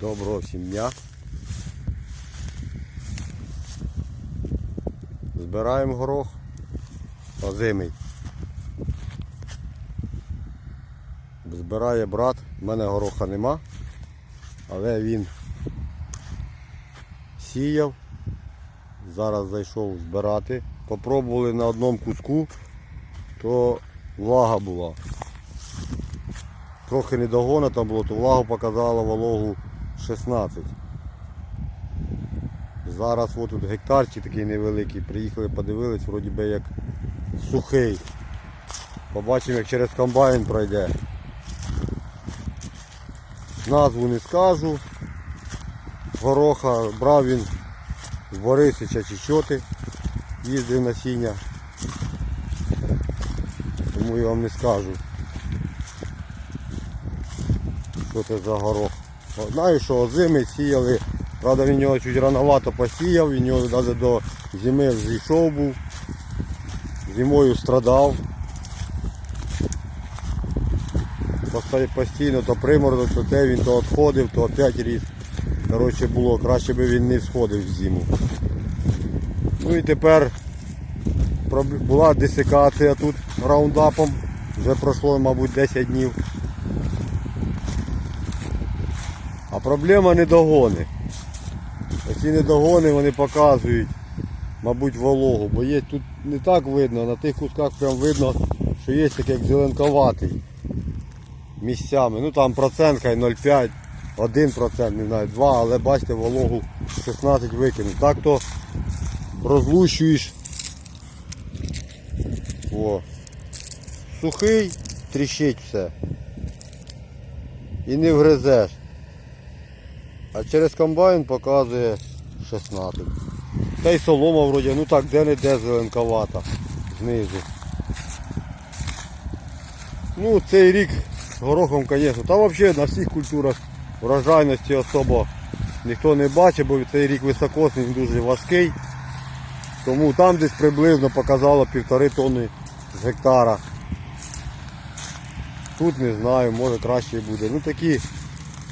Доброго всім дня. Збираємо горох озимий. Збирає брат, в мене гороха нема, але він сіяв. Зараз зайшов збирати. Попробували на одному куску, то влага була. Трохи недогона там було, то влагу показала вологу 16. Зараз от тут гектарчик такий невеликий, приїхали, подивились, вроді би як сухий. Побачимо, як через комбайн пройде. Назву не скажу. Гороха брав він з Борисича чи Чоти, їздив на сіння. Тому я вам не скажу. Що це за горох. Знаю, що озими сіяли. Правда він його чуть рановато посіяв, він його навіть до зими зійшов був. Зимою страдав. Постійно то приморозок, то те він то відходив, то опять ріс. Коротше було, краще би він не сходив в зиму. Ну і тепер була десикація тут раундапом. Вже пройшло, мабуть, 10 днів. А проблема недогони. Оці недогони вони показують, мабуть, вологу, бо є тут не так видно, на тих кусках прям видно, що є такий як зеленковатий місцями. Ну там процент хай 0,5, 1%, не знаю, 2, але бачите, вологу 16 викинув. Так то розлущуєш. О. Сухий, тріщить все. І не вгризеш. А через комбайн показує 16. Та й солома вроді, ну так де-не-де зеленковата знизу. Ну цей рік горохом, звісно. Та взагалі на всіх культурах врожайності особо ніхто не бачить, бо цей рік високосний, дуже важкий. Тому там десь приблизно показало півтори тонни з гектара. Тут не знаю, може краще буде. Ну такі,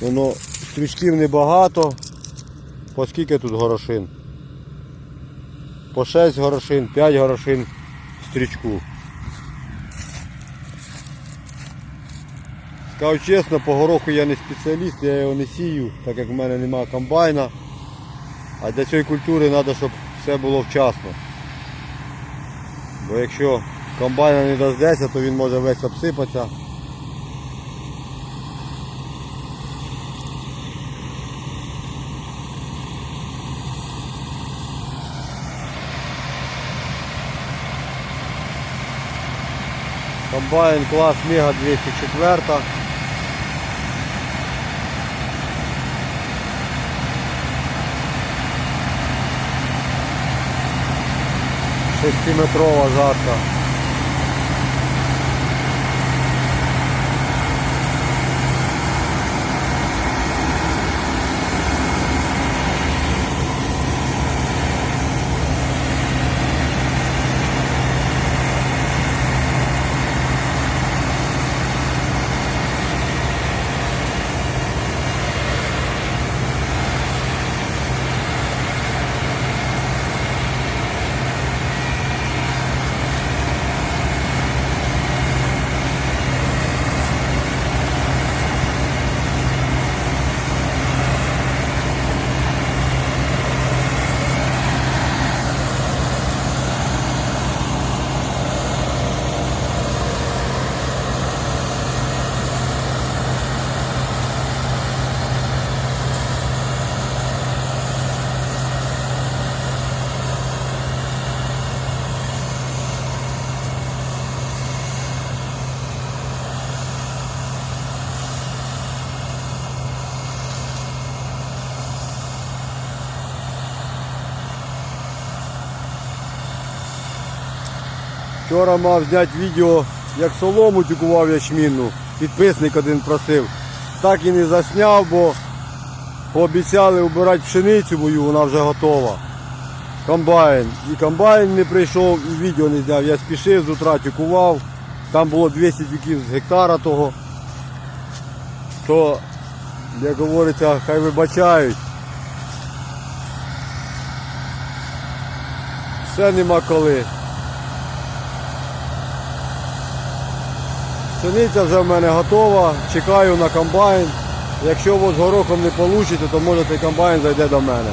воно стрючків небагато. По скільки тут горошин? По 6 горошин, 5 горошин стрічку. Скажу чесно, по гороху я не спеціаліст, я його не сію, так як в мене немає комбайна. А для цієї культури треба, щоб все було вчасно. Бо якщо комбайна не дождеться, то він може весь обсипатися. Комбайн клас Мега 204. Шестиметрова жатка. Вчора мав зняти відео, як солому тюкував ячмінну. Підписник один просив. Так і не засняв, бо пообіцяли убирати пшеницю мою, вона вже готова. Комбайн. І комбайн не прийшов, і відео не зняв. Я спішив з утра тюкував. там було 200 тюків з гектара того, то, як говориться, хай вибачають. Все нема коли. Пшениця вже в мене готова, чекаю на комбайн. Якщо з горохом не вийде, то може цей комбайн зайде до мене.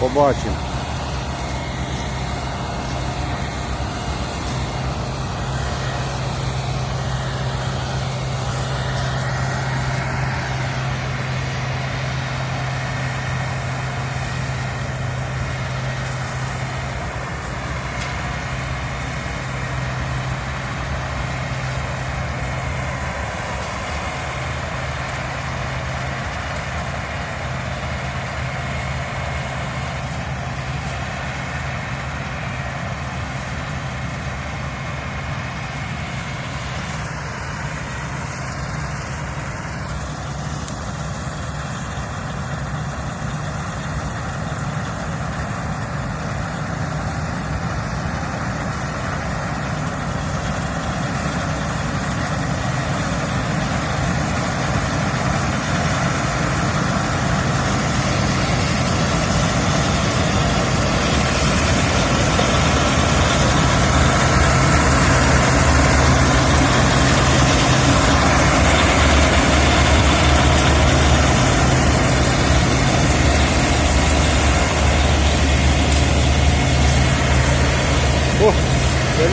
Побачимо.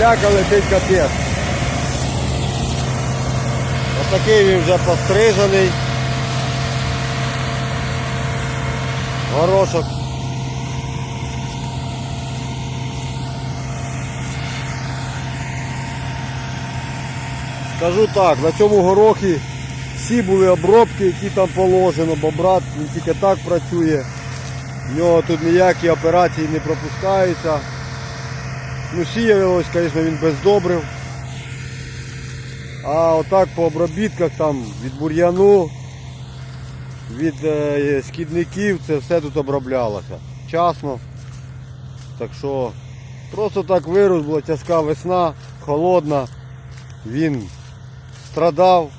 Деляка летить капець. Отакий він вже пострижений. Горошок. Скажу так, на цьому горохі всі були обробки, які там положено, бо брат він тільки так працює. В нього тут ніякі операції не пропускаються. Ну, сіялось, звісно, він без добрив. А отак по обробітках там від бур'яну, від е, шкідників, це все тут оброблялося. Вчасно. Так що просто так вирос, була тяжка весна, холодна. Він страдав.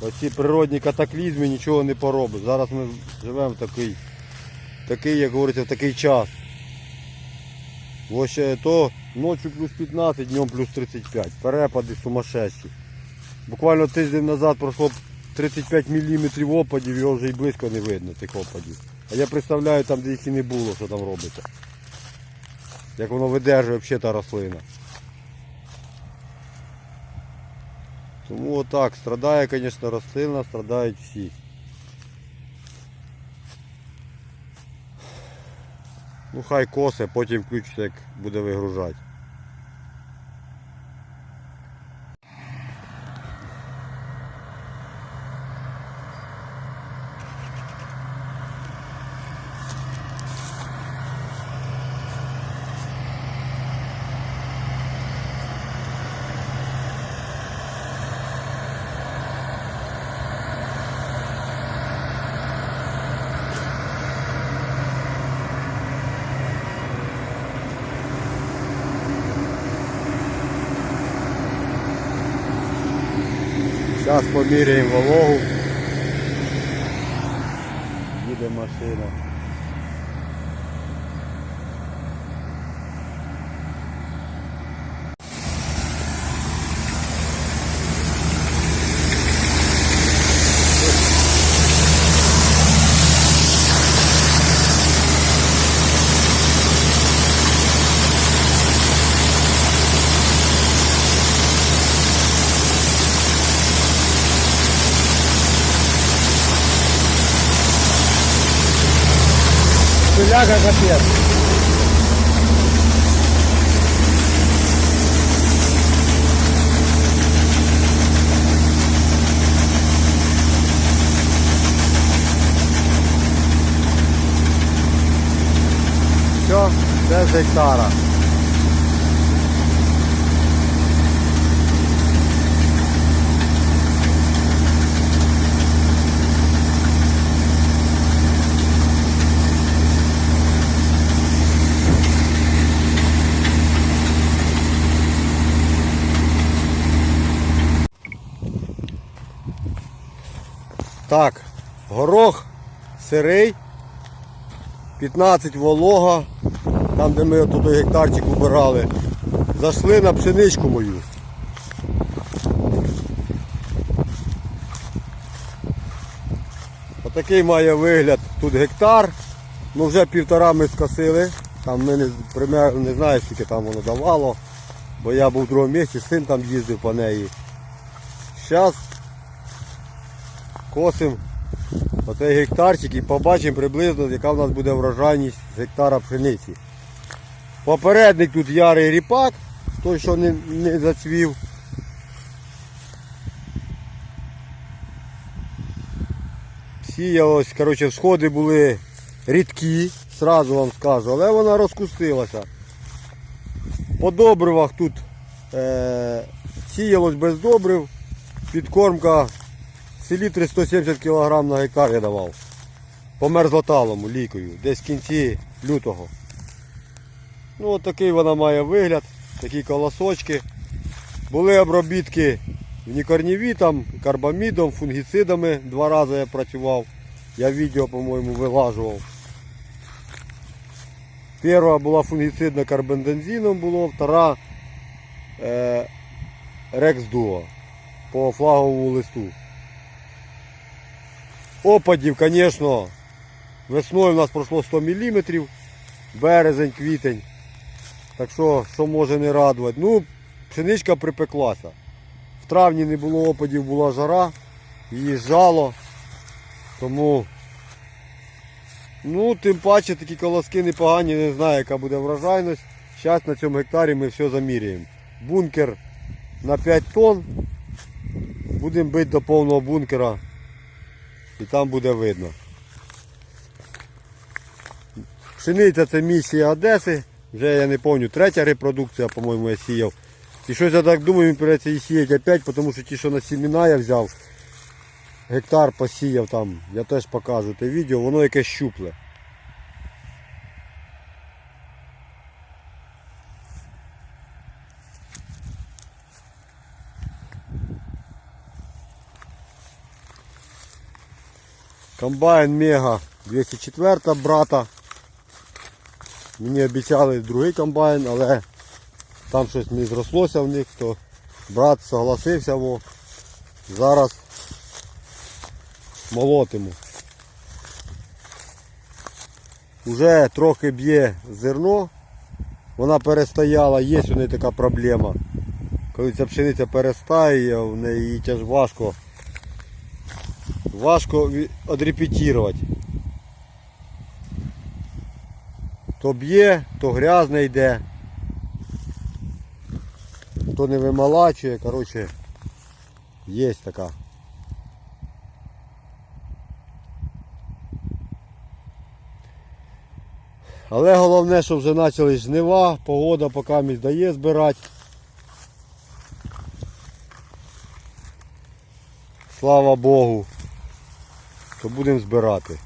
Оці природні катаклізми нічого не поробить. Зараз ми живемо в такий, такий, як говориться, в такий час. Ось то ночі плюс 15, днем плюс 35. Перепади сумасшедші. Буквально тиждень назад пройшло 35 мм опадів, його вже і близько не видно цих опадів. А я представляю там, де їх і не було, що там робиться. Як воно видержує взагалі та рослина. Тому отак, страдає, звісно, рослина, страдають всі. Ну хай косе, потім включиться, як буде вигружати. Зараз поміряємо вологу. Їде машина. Пиляка капец. Все, це з гектара. Так, горох сирий, 15 волога, там де ми тут гектарчик убирали. Зайшли на пшеничку мою. Отакий має вигляд тут гектар. Ну вже півтора ми скосили. Там ми не, примерно не знаю, скільки там воно давало. Бо я був в другому місці, син там їздив по неї. Зараз косимо оцей гектарчик і побачимо приблизно, яка в нас буде врожайність з гектара пшениці. Попередник тут ярий ріпак, той, що не, не зацвів. Сіялось, коротше, сходи були рідкі, сразу вам скажу, але вона розкустилася. По добривах тут е, сіялось без добрив, підкормка селітри 170 кг на гектар я давав. По мерзлоталому лікою, десь в кінці лютого. Ну от такий вона має вигляд, такі колосочки. Були обробітки там, карбамідом, фунгіцидами два рази я працював. Я відео, по-моєму, вилажував. Перша була фунгіцидна карбендензином було, втора е, Рекс Дуо по флаговому листу. Опадів, звісно, весною у нас пройшло 100 мм, березень, квітень. Так що, що може не радувати. Ну, пшеничка припеклася. В травні не було опадів, була жара, її жало. Тому, ну, тим паче такі колоски непогані, не знаю, яка буде врожайність. Зараз на цьому гектарі ми все заміряємо. Бункер на 5 тонн. Будемо бити до повного бункера і там буде видно. Пшениця це місія Одеси. Вже я не пам'ятаю, третя репродукція, по-моєму, я сіяв. І щось я так думаю, він придеться її сіяти опять, тому що ті, що на сіміна я взяв, гектар посіяв там, я теж покажу те відео, воно якесь щупле. Комбайн Мега 204 брата. Мені обіцяли другий комбайн, але там щось не зрослося в них, то брат согласився, во. зараз молотиму. Уже трохи б'є зерно, вона перестояла, є у неї така проблема. Коли ця пшениця перестає, в неї її тяж важко важко ві- То б'є, то грязне йде, то не вималачує, коротше, є така. Але головне, що вже почали жнива, погода поки мені дає збирати. Слава Богу, то будемо збирати.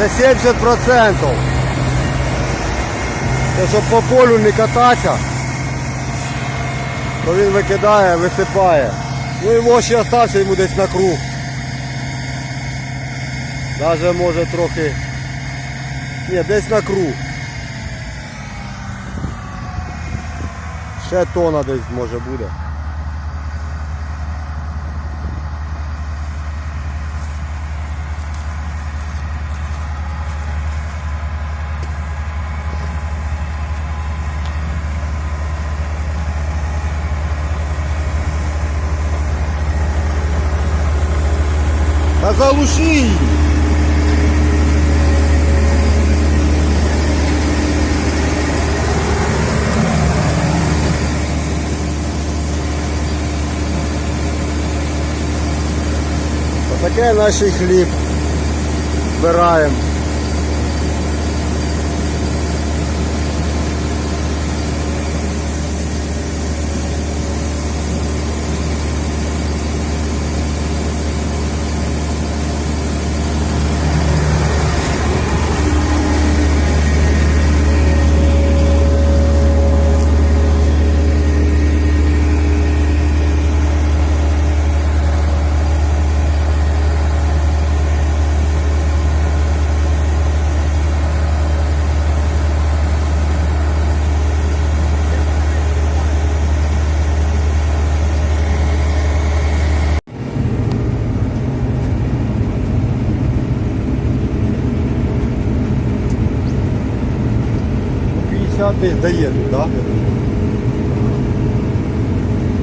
Це 70%. Це щоб по полю не кататися, то він викидає, висипає. Ну і ще остався йому десь на круг. Даже може трохи. Ні, десь на круг. Ще тона десь може буде. Та залуши її! Отаке наш хліб збираємо. По 50 десь тут, так?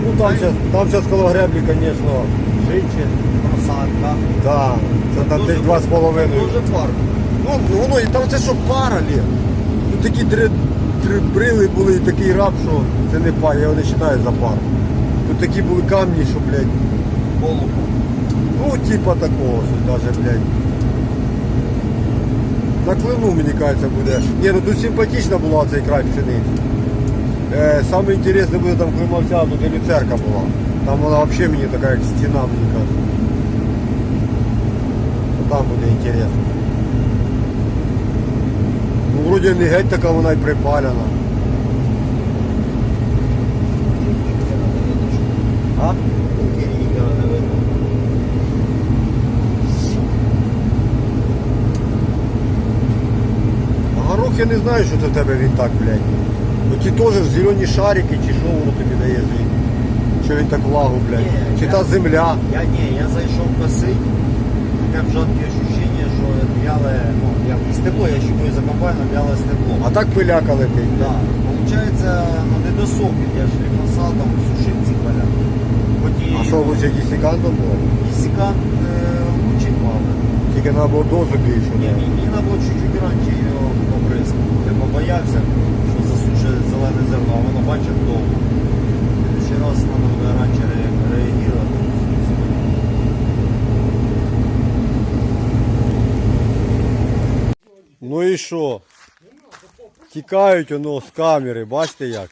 Ну там зараз там щас коло греблі, звісно, жиче. Просадка. Да, це там десь два з половиною. Дуже парк. Ну, воно, і там це що пара, Лє. Ну такі три, три брили були і такий раб, що це не пар, я його не вважаю за пару. Тут такі були камні, що, блядь, Голубу. ну типа такого, що даже, блядь. На клину, мені кажеться, буде. Ні, ну тут симпатична була цей край пшениці. Е, саме інтересне буде там климавця, тут і люцерка була. Там вона взагалі мені така як стіна, мені кажуть. Там буде інтересно. Ну, вроді не геть така вона й припалена. А? Кирійка не видно. А горох я не знаю, що це в тебе він так, блядь. Ну ті теж зелені шарики, чи що воно тобі дає жити. Що він так влагу, блядь. Ні, Чи я- та земля. Я не, я зайшов косить. Таке жодке ощущення, що вяле, ну, я і стебло, я щупаю за комбайном, вяле стебло. А так пиляка летить. Да. Получається, ну не досохнуть, я ж ліфосатом сушив ці поля. Хоч і, А що лучше дісікантом було? і сікант е, лучик мав. Тільки на дозу більше. Ні, да? мені треба було чуть-чуть раніше його побризкати. Що засушить зелене зерно, а воно бачить довго. Ще раз треба буде раніше ре- реагувати. Ну і що? Тікають воно з камери, бачите як?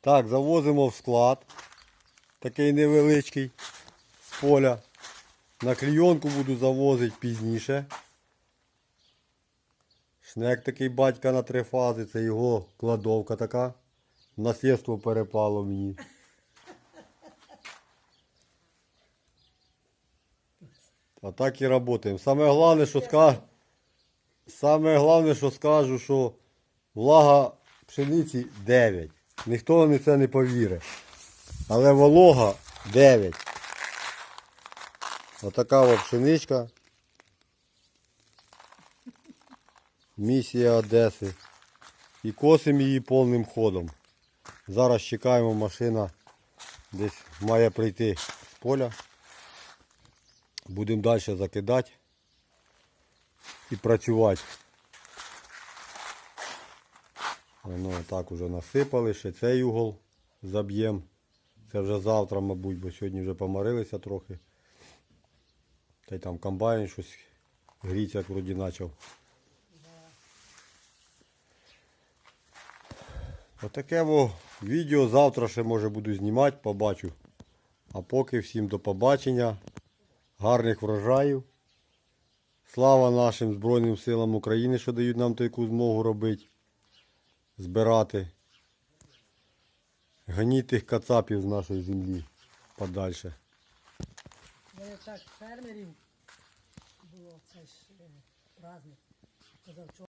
Так, завозимо в склад. Такий невеличкий з поля. На клійонку буду завозити пізніше. Шнек такий батька на три фази, це його кладовка така. Наслідство перепало мені. А так і працюємо. Саме головне, що скажу, саме головне, що скажу, що влага пшениці 9. Ніхто на це не повірить. Але волога 9. Отака от пшеничка. Місія Одеси. І косимо її повним ходом. Зараз чекаємо, машина десь має прийти з поля. Будемо далі закидати і працювати. Воно так уже насипали, ще цей угол заб'ємо. Це вже завтра, мабуть, бо сьогодні вже помарилися трохи. Та й там комбайн щось гріться, як вроді почав. Отаке во відео завтра ще може буду знімати, побачу. А поки всім до побачення. Гарних врожаїв. Слава нашим Збройним силам України, що дають нам таку змогу робити, збирати. Ганіть тих кацапів з нашої землі подальше. Ну, так, фермерів було, це ж е, праздник.